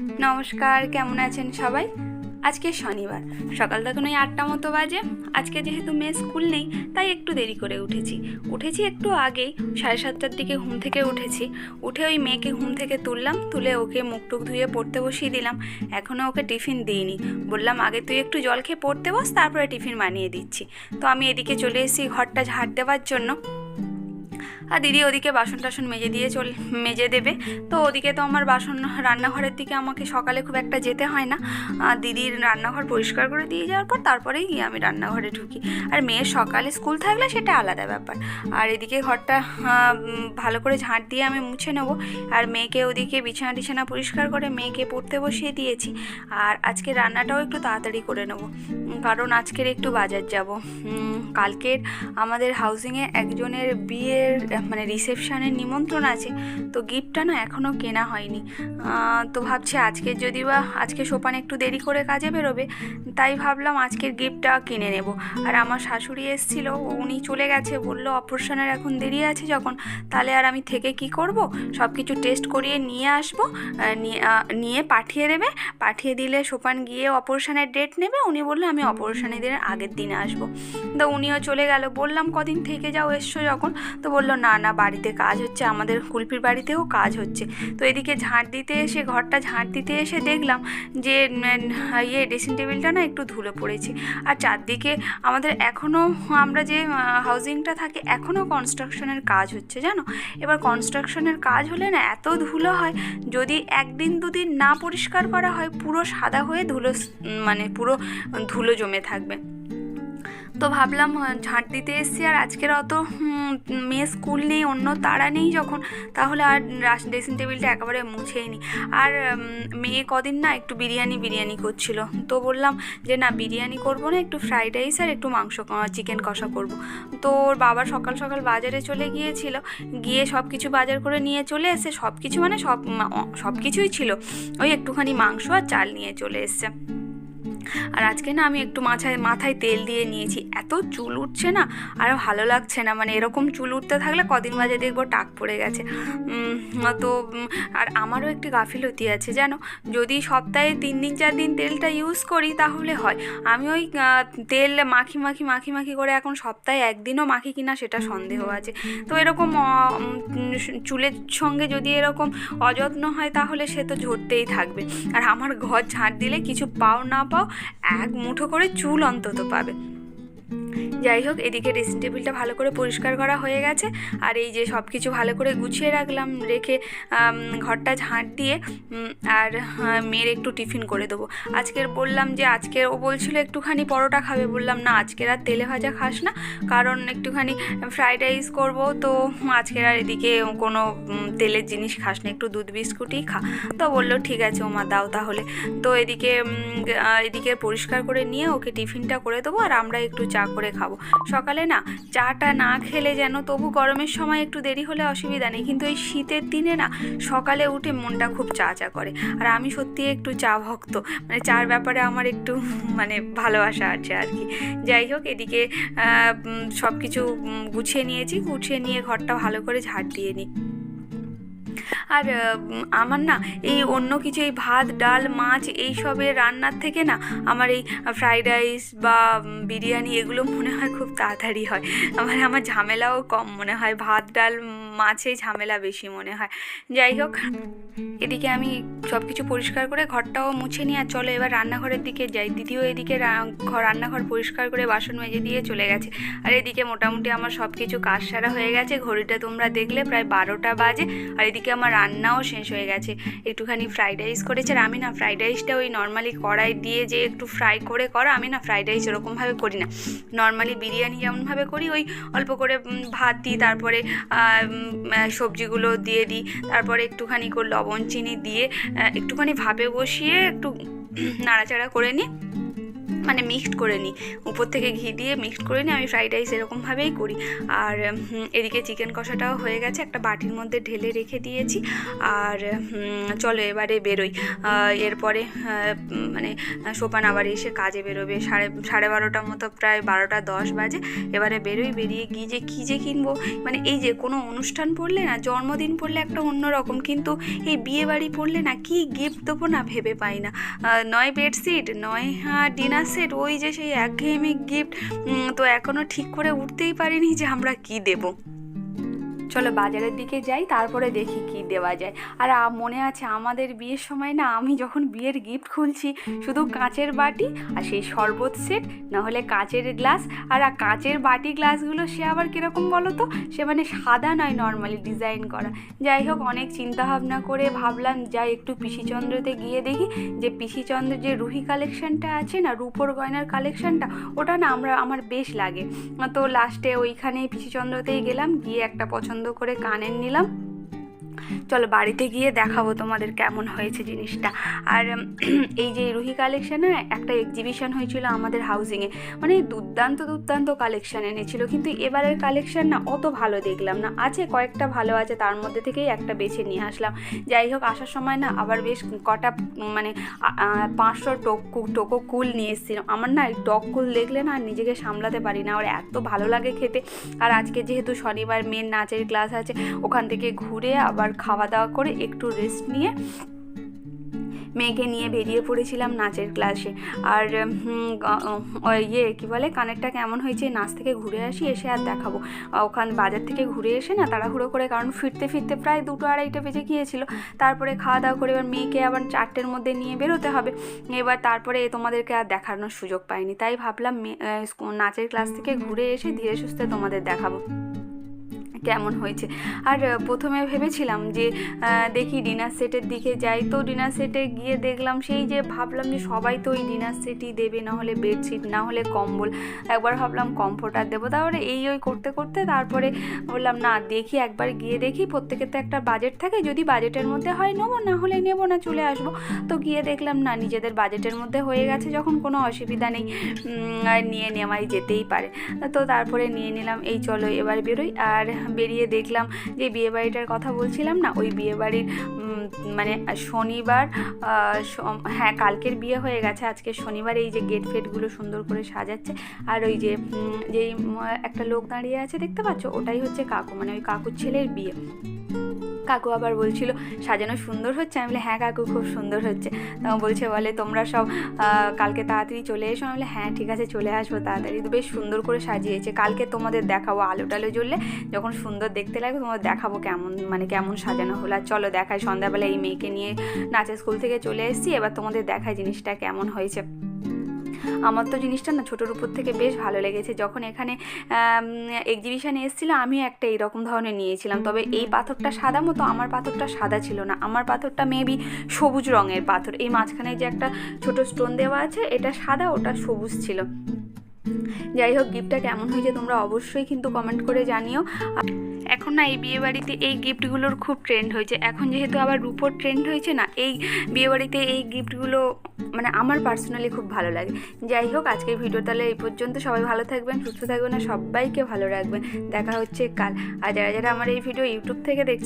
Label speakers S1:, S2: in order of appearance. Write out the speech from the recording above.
S1: নমস্কার, কেমন আছেন সবাই? আজকে শনিবার, সকাল তখন ওই আটটা মতো বাজে। আজকে যেহেতু মেয়ে স্কুল নেই, তাই একটু দেরি করে উঠেছি। উঠেছি একটু আগেই, সাড়ে সাতটার দিকে ঘুম থেকে উঠেছি। উঠে ওই মেয়েকে ঘুম থেকে তুললাম, তুলে ওকে মুখ টুক ধুয়ে পড়তে বসিয়ে দিলাম। এখনও ওকে টিফিন দিইনি। বললাম, আগে তুই একটু জল খেয়ে পড়তে বস, তারপরে টিফিন বানিয়ে দিচ্ছি। তো আমি এদিকে চলে এসেছি ঘরটা ঝাড় দেওয়ার জন্য। আর দিদি ওদিকে বাসন টাসন মেজে দিয়ে চল, মেজে দেবে। তো ওদিকে তো আমার বাসন, রান্নাঘরের দিকে আমাকে সকালে খুব একটা যেতে হয় না। দিদির রান্নাঘর পরিষ্কার করে দিয়ে যাওয়ার পর তারপরেই গিয়ে আমি রান্নাঘরে ঢুকি। আর মেয়ের সকালে স্কুল থাকলে সেটা আলাদা ব্যাপার। আর এদিকে ঘরটা ভালো করে ঝাঁট দিয়ে আমি মুছে নেব। আর মেয়েকে ওদিকে বিছানা টিছানা পরিষ্কার করে মেয়েকে পড়তে বসিয়ে দিয়েছি। আর আজকে রান্নাটাও একটু তাড়াতাড়ি করে নেব। কারণ আজকের একটু বাজার যাব। কালকের আমাদের হাউজিংয়ে একজনের বিয়ের মানে রিসেপশনের নিমন্ত্রণ আছে, তো গিফটটা না এখনও কেনা হয়নি। তো ভাবছি আজকে যদি বা আজকে সোপান একটু দেরি করে কাজে বেরোবে, তাই ভাবলাম আজকের গিফটটা কিনে নেব। আর আমার শাশুড়ি এসেছিল, উনি চলে গেছে, বলল, অপারেশনের এখন দেরি আছে যখন, তাহলে আর আমি থেকে কি করব? সব কিছু টেস্ট করিয়ে নিয়ে আসব নিয়ে পাঠিয়ে দেবে। পাঠিয়ে দিলে সোপান গিয়ে অপারেশনের ডেট নেবে, উনি বলল, আমি অপারেশনের দিনের আগের দিনে আসব। তো উনিও চলে গেল, বললাম, কদিন থেকে যাও এসছো যখন? তো বলল, না না বাড়িতে কাজ হচ্ছে, আমাদের কুলপির বাড়িতেও কাজ হচ্ছে। তো এদিকে ঝাঁট দিতে এসে, ঘরটা ঝাঁট দিতে এসে দেখলাম যে ইয়ে ড্রেসিং টেবিলটা না একটু ধুলো পড়েছে। আর চারদিকে আমাদের এখনও আমরা যে হাউজিংটা থাকে এখনও কনস্ট্রাকশনের কাজ হচ্ছে, জানো? এবার কনস্ট্রাকশনের কাজ হলে না এত ধুলো হয়, যদি একদিন দুদিন না পরিষ্কার করা হয়, পুরো সাদা হয়ে ধুলো মানে পুরো ধুলো জমে থাকবে। তো ভাবলাম ঝাঁট দিতে এসেছি আর আজকের অত মেয়ে স্কুল নেই, অন্য তাড়া নেই যখন, তাহলে আর ড্রেসিং টেবিলটা একেবারে মুছেই নি আর মেয়ে কদিন না একটু বিরিয়ানি বিরিয়ানি করছিল। তো বললাম যে না, বিরিয়ানি করব না, একটু ফ্রাইড রাইস আর একটু মাংস চিকেন কষা করব। তো ওর বাবা সকাল সকাল বাজারে চলে গিয়েছিল। গিয়ে সব কিছু বাজার করে নিয়ে চলে এসে সব কিছু মানে সব সব কিছুই ছিল। ওই একটুখানি মাংস আর চাল নিয়ে চলে এসছে। আর আজকে না আমি একটু মাথায় মাথায় তেল দিয়ে নিয়েছি। এত চুল উঠছে না, আর ভালো লাগছে না। মানে এরকম চুল উঠতে থাকলে কদিন বাজে দেখব টাক পড়ে গেছে। তো আর আমারও একটি গাফিলতি আছে, জানো? যদি সপ্তাহে তিন দিন, চার দিন তেলটা ইউজ করি তাহলে হয়। আমি ওই তেল মাখি মাখি মাখি মাখি করে এখন সপ্তাহে একদিনও মাখি কিনা সেটা সন্দেহ আছে। তো এরকম চুলের সঙ্গে যদি এরকম অযত্ন হয় তাহলে সে তো ঝরতেই থাকবে। আর আমার ঘর ঝাঁট দিলে কিছু পাও না পাও এক মুঠো করে চুল অন্তত পাবে। যাই হোক, এদিকে ড্রেসিং টেবিলটা ভালো করে পরিষ্কার করা হয়ে গেছে। আর এই যে সব কিছু ভালো করে গুছিয়ে রাখলাম, রেখে ঘরটা ঝাঁট দিয়ে আর মেয়ের একটু টিফিন করে দেবো। আজকের বললাম যে আজকের ও বলছিল একটুখানি পরোটা খাবে। বললাম, না, আজকের আর তেলে ভাজা খাস না। কারণ একটুখানি ফ্রাইড রাইস করব। তো আজকের আর এদিকে কোনো তেলের জিনিস খাস না। একটু দুধ বিস্কুটই খা। তো বলল, ঠিক আছে ওমা, দাও তাহলে। তো এদিকে এদিকে পরিষ্কার করে নিয়ে ওকে টিফিনটা করে দেবো। আর আমরা একটু চা করে খাব। সকালে না চাটা না খেলে যেন তবু গরমের সময় একটু দেরি হলে অসুবিধা নেই। কিন্তু এই শীতের দিনে না সকালে উঠে মনটা খুব চা চা করে। আর আমি সত্যি একটু চা ভক্ত। মানে চার ব্যাপারে আমার একটু মানে ভালোবাসা আছে আর কি। যাই হোক, এদিকে সব কিছু গুছিয়ে নিয়েছি। গুছিয়ে নিয়ে ঘরটা ভালো করে ঝাড় দিয়ে নিই। আর আমার না এই অন্য কিছু, এই ভাত, ডাল, মাছ এই এইসবের রান্নার থেকে না আমার এই ফ্রাইড রাইস বা বিরিয়ানি এগুলো মনে হয় খুব তাড়াতাড়ি হয়। আমার আমার ঝামেলাও কম মনে হয়। ভাত, ডাল মাছে ঝামেলা বেশি মনে হয়। যাই হোক, এদিকে আমি সব কিছু পরিষ্কার করে ঘরটাও মুছে নিয়ে আর চলো এবার রান্নাঘরের দিকে যাই। দিদিও এদিকে ঘর রান্নাঘর পরিষ্কার করে বাসন মেজে দিয়ে চলে গেছে। আর এদিকে মোটামুটি আমার সব কিছু কাজ সারা হয়ে গেছে। ঘড়িটা তোমরা দেখলে প্রায় বারোটা বাজে, আর এদিকে আমার রান্নাও শেষ হয়ে গেছে। একটুখানি ফ্রাইড রাইস করেছে, আর আমি না ফ্রাইড রাইসটা ওই নর্মালি কড়াই দিয়ে যে একটু ফ্রাই করে করা, আমি না ফ্রাইড রাইস ওরকমভাবে করি না। নর্মালি বিরিয়ানি যেমনভাবে করি, ওই অল্প করে ভাত দিই তারপরে সবজিগুলো দিয়ে দিই। তারপরে একটুখানি করে লবণ, চিনি দিয়ে একটুখানি ভাপে বসিয়ে একটু নাড়াচাড়া করে নিই। মানে মিক্সড করে নিই। উপর থেকে ঘি দিয়ে মিক্সড করে নিই, আমি ফ্রাইড রাইস এরকমভাবেই করি। আর এদিকে চিকেন কষাটাও হয়ে গেছে, একটা বাটির মধ্যে ঢেলে রেখে দিয়েছি। আর চলো এবারে বেরোই। এরপরে মানে সোপান আবার এসে কাজে বেরোবে। সাড়ে সাড়ে বারোটার মতো প্রায় বারোটা দশ বাজে। এবারে বেরোই, বেরিয়ে গিয়ে যে, কী যে কিনবো? মানে এই যে, কোনো অনুষ্ঠান পড়লে না, জন্মদিন পড়লে একটা অন্যরকম। কিন্তু এই বিয়ে বাড়ি পড়লে না, কি গিফট দেবো না ভেবে পাই না। নয় বেডশিট নয় ডিনার সেট ওই যে সেই একঘেয়েমি গিফট তো এখনও ঠিক করে উঠতেই পারিনি যে আমরা কি দেবো। চলো বাজারের দিকে যাই, তারপরে দেখি কি দেওয়া যায়। আর মনে আছে আমাদের বিয়ের সময় না, আমি যখন বিয়ের গিফট খুলছি, শুধু কাঁচের বাটি আর সেই শরবত সেট নাহলে কাঁচের গ্লাস আর কাঁচের বাটি গ্লাসগুলো সে আবার কীরকম বলো তো সে মানে সাদা নয় নর্মালি ডিজাইন করা। যাই হোক, অনেক চিন্তা ভাবনা করে ভাবলাম, যাই একটু পিসিচন্দ্রতে গিয়ে দেখি যে পিসিচন্দ্র যে রুহি কালেকশনটা আছে না, রূপোর গয়নার কালেকশনটা ওটা না আমরা, আমার বেশ লাগে। তো লাস্টে ওইখানেই পিসিচন্দ্রতেই গেলাম, গিয়ে একটা পছন্দ করে কানের নিলাম। চলো বাড়িতে গিয়ে দেখাবো তোমাদের কেমন হয়েছে জিনিসটা। আর এই যে রুহি কালেকশানে একটা এক্সিবিশন হয়েছিল আমাদের হাউজিংয়ে মানে দুর্দান্ত দুর্দান্ত কালেকশান এনেছিল, কিন্তু এবারের কালেকশান না অত ভালো দেখলাম না। আছে, কয়েকটা ভালো আছে, তার মধ্যে থেকেই একটা বেছে নিয়ে আসলাম। যাই হোক, আসার সময় না আবার বেশ কটা মানে পাঁচশো টোকু, টোকো কুল নিয়ে এসেছিলাম। আমার না টক কুল দেখলে না আর নিজেকে সামলাতে পারি না। আর এত ভালো লাগে খেতে। আর আজকে যেহেতু শনিবার মেন নাচের ক্লাস আছে, ওখান থেকে ঘুরে আবার খাওয়া দাওয়া করে একটু রেস্ট নিয়ে মেয়েকে নিয়ে বেরিয়ে পড়েছিলাম নাচের ক্লাসে আর ইয়ে কী বলে, কানেরটা কেমন হয়েছে, নাচ থেকে ঘুরে আসি, এসে আর দেখাবো। ওখান বাজার থেকে ঘুরে এসে না তাড়াহুড়ো করে, কারণ ফিরতে ফিরতে প্রায় দুটো আড়াইটা বেজে গিয়েছিল। তারপরে খাওয়া দাওয়া করে এবার মেয়েকে আবার চারটের মধ্যে নিয়ে বেরোতে হবে। এবার তারপরে তোমাদেরকে আর দেখানোর সুযোগ পাইনি। তাই ভাবলাম নাচের ক্লাস থেকে ঘুরে এসে ধীরে সুস্থে তোমাদের দেখাবো। কেমন হয়েছে। আর প্রথমে ভেবেছিলাম যে দেখি ডিনার সেটের দিকে যাই। তো ডিনার সেটে গিয়ে দেখলাম সেই যে ভাবলাম যে সবাই তো ওই ডিনার সেটই দেবে, না হলে বেডশিট, না হলে কম্বল। একবার ভাবলাম কমফোর্টার দেবো। তারপরে এই ওই করতে করতে তারপরে বললাম, না, দেখি একবার গিয়ে দেখি। প্রত্যেকের তো একটা বাজেট থাকে। যদি বাজেটের মধ্যে হয়, নেব, না হলে নেব না, চলে আসব। তো গিয়ে দেখলাম, না, নিজেদের বাজেটের মধ্যে হয়ে গেছে। যখন কোনো অসুবিধা নেই নিয়ে নেওয়াই যেতেই পারে। তো তারপরে নিয়ে নিলাম। এই চলো এবার বেরোই। আর বেরিয়ে দেখলাম যে বিয়েবাড়িটার কথা বলছিলাম না, ওই বিয়েবাড়ির মানে শনিবার হ্যাঁ কালকের বিয়ে হয়ে গেছে, আজকে শনিবার এই যে গেট ফেটগুলো সুন্দর করে সাজাচ্ছে, আর ওই যে যেই একটা লোক দাঁড়িয়ে আছে, দেখতে পাচ্ছ? ওটাই হচ্ছে কাকু মানে ওই কাকুর ছেলের বিয়ে। কাকু আবার বলছিল, সাজানো সুন্দর হচ্ছে? আমি বলে হ্যাঁ কাকু, খুব সুন্দর হচ্ছে। বলছে, বলে তোমরা সব কালকে তাড়াতাড়ি চলে এসো। আমি বলে হ্যাঁ ঠিক আছে, চলে আসব তাড়াতাড়ি। তো বেশ সুন্দর করে সাজিয়েছে। কালকে তোমাদের দেখাবো আলো টালো জ্বললে যখন সুন্দর দেখতে লাগবে তোমাদের দেখাবো কেমন মানে কেমন সাজানো হলো। আর চলো দেখায় সন্ধ্যাবেলা এই মেয়েকে নিয়ে নাচের স্কুল থেকে চলে এসেছি। এবার তোমাদের দেখায় জিনিসটা কেমন হয়েছে। আমার তো জিনিসটা না ছোটোর উপর থেকে বেশ ভালো লেগেছে। যখন এখানে এক্সিবিশানে এসেছিল আমিও একটা এইরকম ধরনের নিয়েছিলাম। তবে এই পাথরটা সাদা মতো, আমার পাথরটা সাদা ছিল না। আমার পাথরটা মেবি সবুজ রঙের পাথর। এই মাঝখানে যে একটা ছোট স্টোন দেওয়া আছে, এটা সাদা, ওটা সবুজ ছিল। যাই হোক গিফটটা কেমন হয়েছে তোমরা অবশ্যই কিন্তু কমেন্ট করে জানিও। এখন না এই বিয়েবাড়িতে এই গিফটগুলোর খুব ট্রেন্ড হয়েছে। এখন যেহেতু আবার রূপোর ট্রেন্ড হয়েছে না, এই বিয়েবাড়িতে এই গিফটগুলো মানে আমার পার্সোনালি খুব ভালো লাগে। যাই হোক, আজকের ভিডিও তাহলে এই পর্যন্ত। সবাই ভালো থাকবেন, সুস্থ থাকবেন আর সবাইকে ভালো রাখবেন। দেখা হচ্ছে কাল। আর যারা যারা আমার এই ভিডিও ইউটিউব থেকে দেখছে